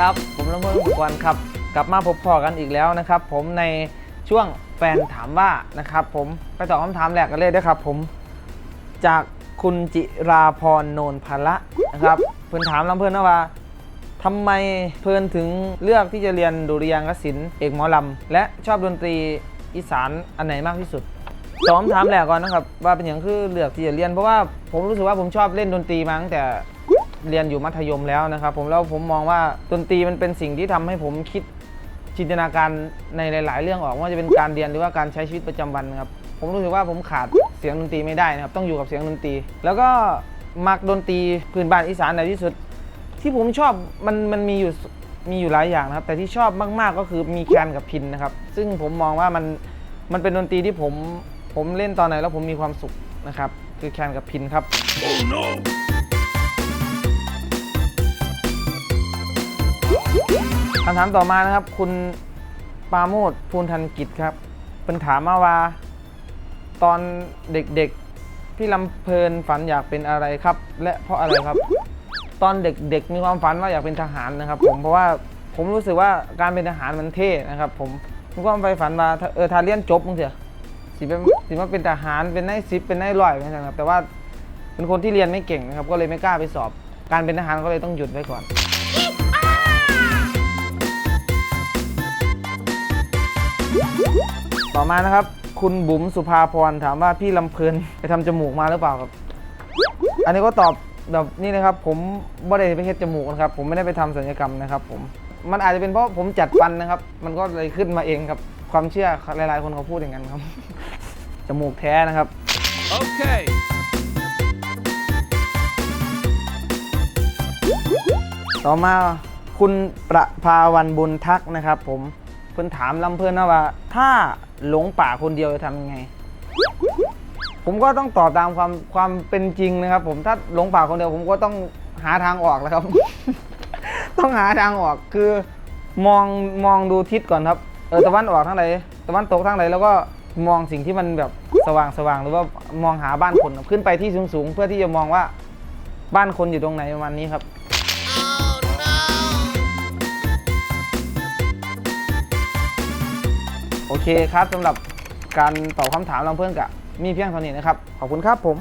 ครับ ผมลำเพลินสุกรครับ กลับมาพบพอกันอีกแล้วนะครับ ผมในช่วงแฟนถามว่านะครับ ผมไปตอบคำถามแรกกันเลยนะครับ ผมจากคุณจิราพรโนนพละนะครับเพื่อนถามลำเพลินนะว่าทำไมเพลินถึงเลือกที่จะเรียนดุริยางคศิลป์เอกหมอลำและชอบดนตรีอีสานอันไหนมากที่สุดตอบคำถามแรกก่อนนะครับ ว่าเป็นอย่างคือเลือกที่จะเรียนเพราะว่าผมรู้สึกว่าผมชอบเล่นดนตรีมาตั้งแต่ เรียนอยู่มัธยมแล้วนะครับ ผมแล้วผมมองว่าดนตรีมันเป็นสิ่งที่ทำให้ผมคิดจินตนาการในหลาย ๆ เรื่องออกว่าจะเป็นการเรียนหรือว่าการใช้ชีวิตประจำวันครับผมรู้สึกว่าผมขาดเสียงดนตรีไม่ได้นะครับ ต้องอยู่กับเสียงดนตรี แล้วก็มักดนตรีพื้นบ้านอีสานในที่สุด ที่ผมชอบมันมันมีอยู่มีอยู่หลายอย่างนะครับ แต่ที่ชอบมาก ๆ ก็คือมีแคนกับพินนะครับ ซึ่งผมมองว่ามันมันเป็นดนตรีที่ผมผมเล่นตอนไหนแล้วผมมีความสุขนะครับ คือแคนกับพินครับ คำถามต่อมานะครับ คุณปาโมดภูลทันกิจครับ เป็นถามมาว่า ตอนเด็กๆพี่ลำเพลินฝันอยากเป็นอะไรครับ และเพราะอะไรครับ ตอนเด็กๆมีความฝันว่าอยากเป็นทหารนะครับ ผมเพราะว่าผมรู้สึกว่าการเป็นทหารมันเท่นะครับ ผมมีความใฝ่ฝันว่าเออถ้าเรียนจบมึงเถอะสิเป็นสิมาเป็นทหารเป็นนายสิบเป็นนายร้อยนะครับ แต่ว่าเป็นคนที่เรียนไม่เก่งนะครับ ก็เลยไม่กล้าไปสอบ การเป็นทหารก็เลยต้องหยุดไว้ก่อน ต่อมานะครับ คุณบุ๋มสุภาพรถามว่าพี่ลำเพลินไปทำจมูกมาหรือเปล่าครับ อันนี้ก็ตอบแบบนี้นะครับ ผมไม่ได้ไปเฮ็ดจมูกนะครับ ผมไม่ได้ไปทำศัลยกรรมนะครับ ผมมันอาจจะเป็นเพราะผมจัดฟันนะครับ มันก็เลยขึ้นมาเองครับ ความเชื่อหลายๆคนเขาพูดอย่างนั้นครับ จมูกแท้นะครับ Okay. ต่อมาคุณประภาวันบุญทักนะครับ ผม เพื่นถามลำเพื่อนนะว่า ถ้าหลงป่าคนเดียวจะทำยังไง ผมก็ต้องตอบตามความความเป็นจริงนะครับ ผมถ้าหลงป่าคนเดียว ผมก็ต้องหาทางออกแล้วครับ ต้องหาทางออกคือ มองมองดูทิศก่อนครับเออตะวันออกทางไหนตะวันตกทางไหนแล้วก็มองสิ่งที่มันแบบสว่างสว่างหรือว่ามองหาบ้านคนครับขึ้นไปที่สูงสูงๆเพื่อที่จะมองว่าบ้านคนอยู่ตรงไหนประมาณนี้ครับ ครับสำหรับการตอบคำถามลำเพื่อนกะมีเพียงเท่านี้นะครับ ขอบคุณครับผม